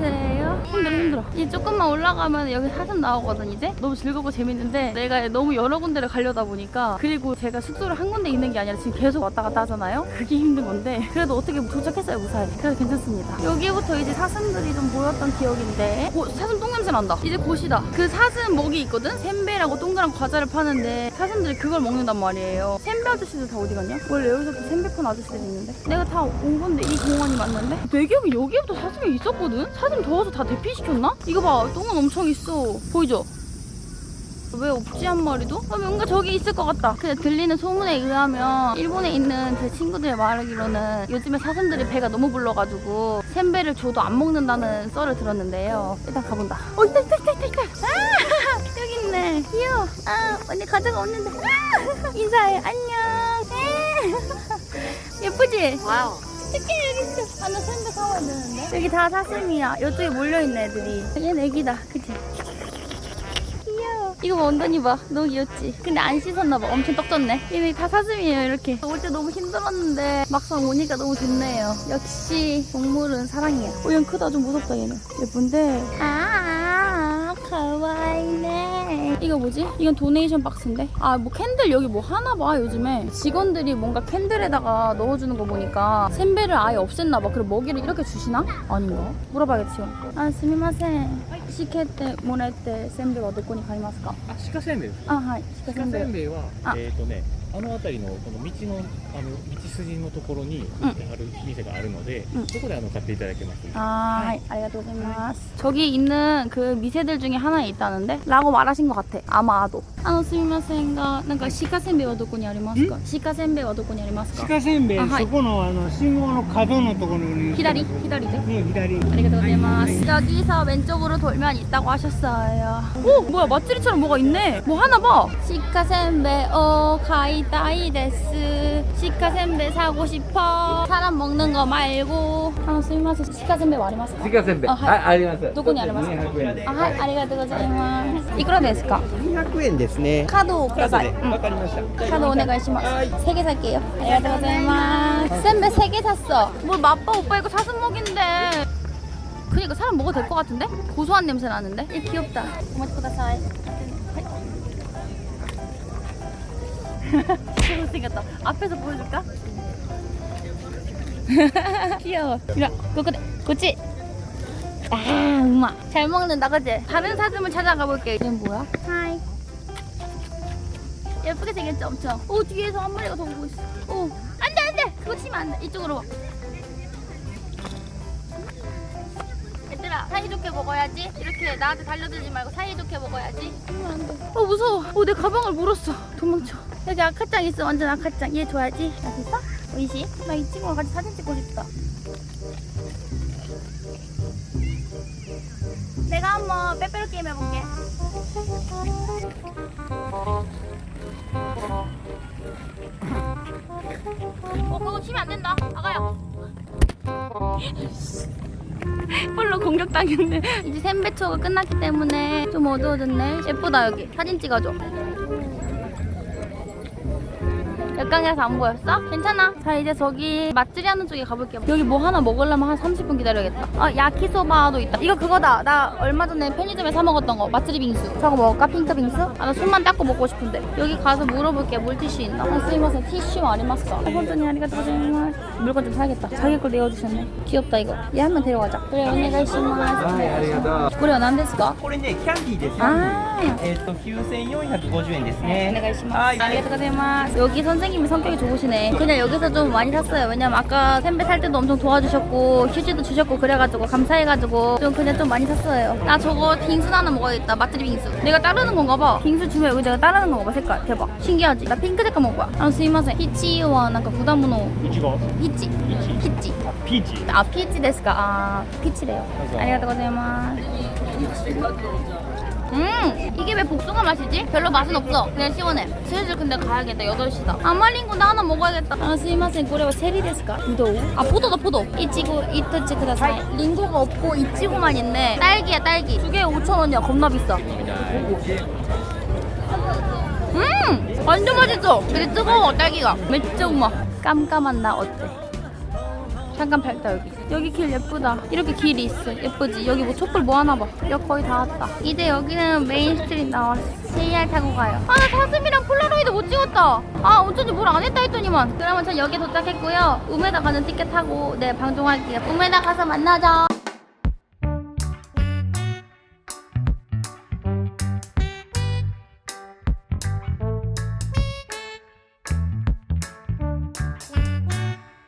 안녕하세요. 힘들어. 이제 조금만 올라가면 여기 사슴 나오거든 이제. 너무 즐겁고 재밌는데 내가 너무 여러 군데를 가려다 보니까 그리고 제가 숙소를 한 군데 있는 게 아니라 지금 계속 왔다 갔다 하잖아요. 그게 힘든 건데 그래도 어떻게 도착했어요 무사히. 그래서 괜찮습니다. 여기부터 이제 사슴들이 좀 보였던 기억인데 오 사슴 똥냄새 난다. 이제 곳이다. 그 사슴 먹이 있거든. sem배라고 동그란 과자를 파는데 사슴들이 그걸 먹는단 말이에요. sem배 아저씨들 다 어디 갔냐? 원래 여기서 또 sem배 판 아저씨들이 있는데 내가 다 온 건데 이 공원이 맞는데? 내 기억에 여기부터 사슴이 있었거든? 사슴 더워서 다 대피시켰나? 이거 봐 똥은 엄청 있어 보이죠? 왜 없지 한 마리도? 아, 뭔가 저기 있을 것 같다. 근데 들리는 소문에 의하면 일본에 있는 제 친구들 말하기로는 요즘에 사슴들이 배가 너무 불러가지고 샘배를 줘도 안 먹는다는 썰을 들었는데요. 일단 가본다. 어 있다 있다 있다 있다. 아 여기 있네. 귀여워. 아 언니 가져가 없는데. 아, 인사해 안녕. 에. 예쁘지? 와우. 어떻게 여기 있어? 아, 나 샘배 사와야 되는데. 여기 다 사슴이야. 이쪽에 몰려있는 애들이. 얘는 애기다. 그치? 귀여워. 이거 봐, 엉덩이 봐. 너무 귀엽지? 근데 안 씻었나봐. 엄청 떡졌네. 얘네 다 사슴이에요, 이렇게. 올 때 너무 힘들었는데, 막상 오니까 너무 좋네요. 역시, 동물은 사랑이야. 오, 얘는 크다. 좀 무섭다, 얘는. 예쁜데. 아, 이네. 이거 뭐지? 이건 도네이션 박스인데? 아, 뭐 캔들 여기 뭐 하나 봐, 요즘에. 직원들이 뭔가 캔들에다가 넣어주는 거 보니까 샘배를 아예 없앴나 봐. 그리고 먹이를 이렇게 주시나? 아닌가? 물어봐야겠지. 아, 스미마센. 시케테, 모네테, 샘배 와どこに買いますかあ鹿せんべいですあ、はい。鹿鹿せんべいはあえっ、とね あの辺りのこの道のあの道筋のところにうんある店があるので、うんそこであの買っていただけます、 아, 하이. 아리가또 고자이마스. 저기 있는 그 미세들 중에 하나에 있다는데? 라고 말하신 것 같아. 아마도. 아, 스미마센가, 뭔가 시카 샘배 와どこにありますか시카 샘배 와どこにありますか鹿せんべい、あはいそこのあの信号の角のところに左左でね左 아리가또 고자이마스. 여기서 왼쪽으로 돌면 있다고 하셨어요. 오, 뭐야 맛집처럼 뭐가 있네. 뭐 하나 봐. 시카 샘배 오 가이 다이 데스. 시카 샘배 사고 싶어. 사람 먹는 거 말고. 아, 스미마센. 시카 샘배 와ありますか鹿せんべい。あはいはい、あります。どこにありますか200円。あはい、ありがとうございます。いくらですか200円ですね。カードをください。うんわかりました。カードお願いします。세 개 살게요. 안녕하세요. 쌤배 세개 샀어. 뭘 맛봐 오빠 이거 사슴 먹인데. 그니까 사람 먹어도 될 것 같은데? 고소한 냄새 나는데? 이 귀엽다. 고마워 쿠다사이. 잘생겼다. 앞에서 보여줄까? 귀여워. 이리 그거대. 그치? 아, 음악. 잘 먹는다, 그치? 다른 사슴을 찾아가 볼게. 얘는 뭐야? 하이. 예쁘게 생겼죠, 엄청. 오, 뒤에서 한 마리가 더 오고 있어. 오, 안 돼, 안 돼! 그거 치면 안 돼. 이쪽으로 와. 사이좋게 먹어야지. 이렇게 나한테 달려들지 말고 사이좋게 먹어야지. 돼. 어, 무서워. 어, 내 가방을 물었어. 도망쳐. 여기 아카짱 있어, 완전 아카짱. 얘 줘야지. 맛있어? 오이시? 나 이 친구랑 같이 사진 찍고 싶다. 내가 한번 빼빼로 게임 해볼게. 어, 그거 치면 안 된다. 아가야. 폴로 공격당했네. 이제 샘배초가 끝났기 때문에 좀 어두워졌네. 예쁘다, 여기. 사진 찍어줘. 역강이라서 안 보였어? 괜찮아. 자, 이제 저기 맛집이 하는 쪽에 가볼게요. 여기 뭐 하나 먹으려면 한 30분 기다려야겠다. 아, 야키소바도 있다. 이거 그거다. 나 얼마 전에 편의점에 사 먹었던 거. 맛집 빙수. 저거 먹을까? 핑크 빙수? 아, 나 손만 닦고 먹고 싶은데. 여기 가서 물어볼게. 물티슈 있나? 아, 스이마세 티슈 아리마스까? 혼돈이 아리가또 고자이마스. 물건 좀 사야겠다. 자기 걸 내어주셨네. 귀엽다, 이거. 얘 한 명 데려가자. 그래, 오네가이시마스. はい、ありがとう。これは何ですかこれね、キャンディーです。あー えっ、と、9450円ですね。 오네가이시마스. はい。 아리가또 고자이마스. 여기 선생님이 성격이 좋으시네. 그냥 여기서 좀 많이 샀어요. 왜냐면 아까 샘배 살 때도 엄청 도와주셨고 휴지도 주셨고 그래가지고 감사해가지고 좀 그냥 좀 많이 샀어요. 나 저거 빙수 하나 먹어야겠다. 맛들이 빙수. 내가 따르는 건가 봐. 빙수 주면 여기 내가 따르는 건가 봐. 색깔 대박. 신기하지? 나 핑크 색깔 먹을 거야. 아, 스미마세. 피치와 뭔가 부담으노 いちご 피치. 피치. ピーチ 아 피치 데스까? 아 피치래요. 아리가또 고자이마스. 음 이게 왜 복숭아 맛이지? 별로 맛은 없어. 그냥 시원해. 슬슬 근데 가야겠다. 8시다. 아말링고 나. 하나 먹어야겠다. 아 스이마센 고래와 체리 데스까? 이도우? 아 포도다 포도. 이치고 이토치 쿠다사이. 링고가 없고 이치고만 있네. 딸기야 딸기. 두 개에 5천원이야. 겁나 비싸. 음 완전 맛있어. 되게 뜨거워 딸기가. 진짜 우마 깜깜한 나 어때? 잠깐 밟다 여기 여기 길 예쁘다. 이렇게 길이 있어. 예쁘지? 여기 뭐 촛불 뭐 하나 봐역 거의 다 왔다. 이제 여기는 메인 스트릿 나왔어 JR 타고 가요. 아나 사슴이랑 폴라로이드 못 찍었다. 아 운전지 뭘 안 했다 했더니만. 그러면 전 여기 도착했고요. 우메다 가는 티켓 타고 네 방송할게요. 우메다 가서 만나자